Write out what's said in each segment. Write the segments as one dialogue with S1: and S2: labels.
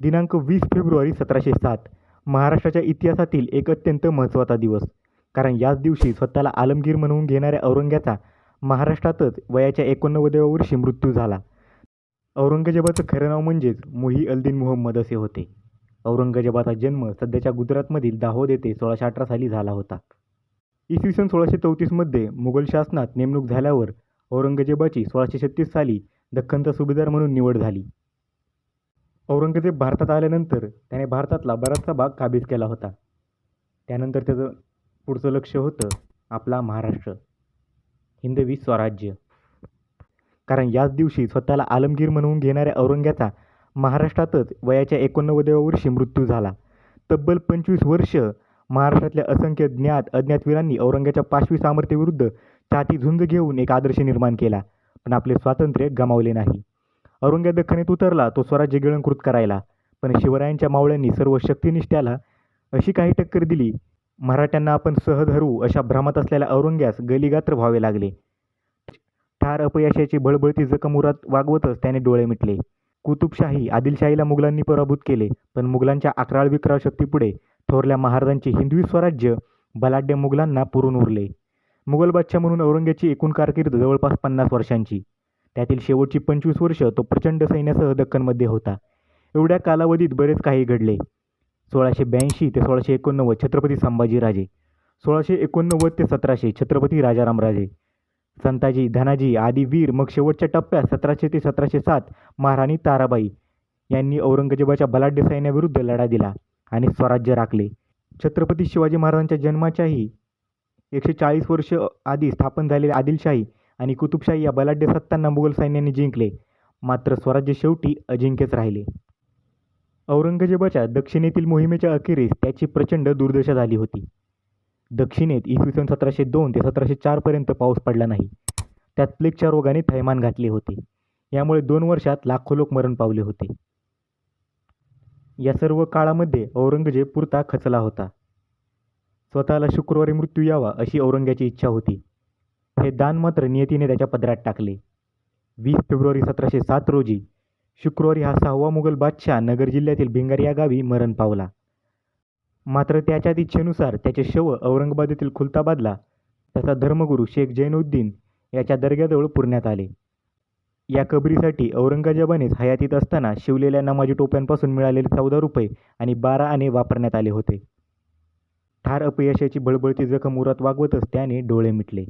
S1: दिनांक वीस फेब्रुवारी सतराशे सात. महाराष्ट्राच्या इतिहासातील एक अत्यंत महत्त्वाचा दिवस. कारण याच दिवशी स्वतःला आलमगीर म्हणवून घेणाऱ्या औरंग्याचा महाराष्ट्रातच वयाच्या एकोणनव्वदाव्या वर्षी मृत्यू झाला. औरंगजेबाचं खरं नाव म्हणजेच मुही अल्दीन मुहम्मद असे होते. औरंगजेबाचा जन्म सध्याच्या गुजरातमधील दाहोद येथे सोळाशे अठरा साली झाला होता. इसवी सन सोळाशे चौतीसमध्ये मुघल शासनात नेमणूक झाल्यावर औरंगजेबाची सोळाशे छत्तीस साली दख्खनचा सुभेदार म्हणून निवड झाली. औरंगजेब भारतात आल्यानंतर त्याने भारतातला बराचसा भाग काबीज केला होता. त्यानंतर त्याचं पुढचं लक्ष होतं आपला महाराष्ट्र हिंदवी स्वराज्य. कारण याच दिवशी स्वतःला आलमगीर म्हणवून घेणाऱ्या औरंग्याचा महाराष्ट्रातच वयाच्या एकोणनव्वदाव्या वर्षी मृत्यू झाला. तब्बल पंचवीस वर्ष महाराष्ट्रातल्या असंख्य ज्ञात अज्ञातवीरांनी औरंगाच्या औरंग्याच्या पाशवी सामर्थ्याविरुद्ध छाती झुंज घेऊन एक आदर्श निर्माण केला पण आपले स्वातंत्र्य गमावले नाही. औरंग्या दख्खनीत उतरला तो स्वराज्य गिळंकृत करायला. पण शिवरायांच्या मावळ्यांनी सर्व शक्तिनिष्ठ्याला अशी काही टक्कर दिली. मराठ्यांना आपण सहज हरू अशा भ्रमात असलेल्या औरंग्यास गलीगात्र व्हावे लागले. ठार अपयशाची बळबळती जखम उरात वागवतच त्याने डोळे मिटले. कुतुबशाही आदिलशाहीला मुघलांनी पराभूत केले पण मुघलांच्या अकराळ विक्राळ शक्तीपुढे थोरल्या महाराजांचे हिंदवी स्वराज्य बलाढ्य मुघलांना पुरून उरले. मुघल बादशाह म्हणून औरंग्याची एकूण कारकीर्द जवळपास पन्नास वर्षांची. त्यातील शेवटची पंचवीस वर्ष तो प्रचंड सैन्यासह दख्खनमध्ये होता. एवढ्या कालावधीत बरेच काही घडले. सोळाशे ब्याऐंशी ते सोळाशे एकोणनव्वद छत्रपती संभाजीराजे सोळाशे एकोणनव्वद ते सतराशे छत्रपती राजारामराजे संताजी धनाजी आदी वीर मग शेवटच्या टप्प्यात सतराशे ते सतराशे सात महाराणी ताराबाई यांनी औरंगजेबाच्या बलाढ्य सैन्याविरुद्ध लढा दिला आणि स्वराज्य राखले. छत्रपती शिवाजी महाराजांच्या जन्माच्याही एकशे चाळीस वर्ष आधी स्थापन झालेली आदिलशाही आणि कुतुबशाही या बलाढ्य सत्तांना मुघल सैन्याने जिंकले. मात्र स्वराज्य शेवटी अजिंक्यच राहिले. औरंगजेबाच्या दक्षिणेतील मोहिमेच्या अखेरीस त्याची प्रचंड दुर्दशा झाली होती. दक्षिणेत इसवी सन सतराशे दोन ते सतराशे चारपर्यंत पाऊस पडला नाही. त्यात प्लेगच्या रोगाने थैमान घातले होते. यामुळे दोन वर्षात लाखो लोक मरण पावले होते. या सर्व काळामध्ये औरंगजेब पुरता खचला होता. स्वतःला शुक्रवारी मृत्यू यावा अशी औरंग्याची इच्छा होती. हे दान मात्र नियतीने त्याच्या पदरात टाकले. वीस फेब्रुवारी सतराशे सात रोजी शुक्रवारी हा सहावा मुघल बादशाह नगर जिल्ह्यातील भिंगारी या गावी मरण पावला. मात्र त्याच्या इच्छेनुसार त्याचे शव औरंगाबाद येथील खुलताबादला त्याचा धर्मगुरू शेख जैनुद्दीन याच्या दर्ग्याजवळ पुरण्यात आले. या कबरीसाठी औरंगजेबानेच हयातीत असताना शिवलेल्या नमाजी टोप्यांपासून मिळालेले चौदा रुपये आणि बारा आणे वापरण्यात आले होते. ठार अपयशाची बळबळती जखम उरात वागवतच त्याने डोळे मिटले.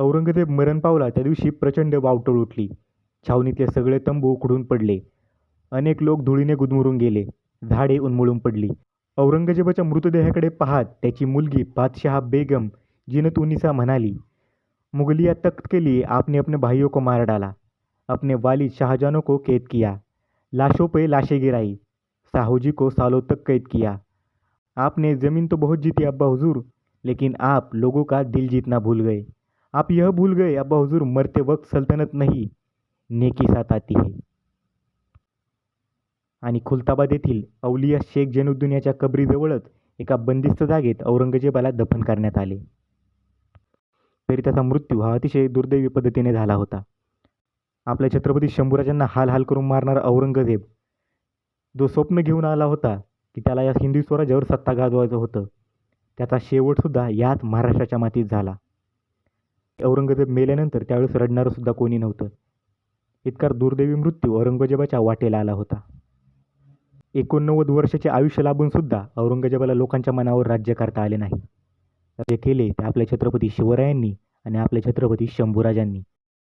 S1: औरंगजेब मरण पावला. त्या दिवशी प्रचंड वावटळ उठली. छावणीतले सगळे तंबू उखडून पडले. अनेक लोक धुळीने गुदमरून गेले. झाडे उन्मळून पडली. औरंगजेबाच्या मृतदेहाकडे पाहत त्याची मुलगी बादशाह बेगम जिनत उनिसा म्हणाली मुगलिया तख्त के लिए आपने अपने भाइयों को मार डाला. अपने वालिद शाहजहानों को कैद किया. लाशों पे लाशें गिराई. साहूजी को सालों तक कैद किया. आपने ज़मीन तो बहुत जीती अब्बा हुजूर लेकिन आप लोगों का दिल जीतना भूल गए. आप यह भूल गए अब्बा हुजूर मरते वक्त सल्तनत नहीं नेकी साथ आती है। आणि खुलताबाद येथील अवलिया शेख जैनुद्दीन याच्या कबरीजवळच एका बंदिस्त जागेत औरंगजेबाला दफन करण्यात आले. तरी त्याचा मृत्यू हा अतिशय दुर्दैवी पद्धतीने झाला होता. आपल्या छत्रपती शंभूराजांना हाल हाल करून मारणारा औरंगजेब जो स्वप्न घेऊन आला होता की त्याला या हिंदू स्वराज्यावर सत्ता गाजवायचं होतं त्याचा शेवटसुद्धा याच महाराष्ट्राच्या मातीत झाला. औरंगजेब मेल्यानंतर त्यावेळेस रडणारं सुद्धा कोणी नव्हतं. इतका दुर्दैवी मृत्यू औरंगजेबाच्या वाटेला आला होता. एकोणनव्वद वर्षाचे आयुष्य लाभून सुद्धा औरंगजेबाला लोकांच्या मनावर राज्य करता आले नाही. ते केले ते आपल्या छत्रपती शिवरायांनी आणि आपल्या छत्रपती शंभूराजांनी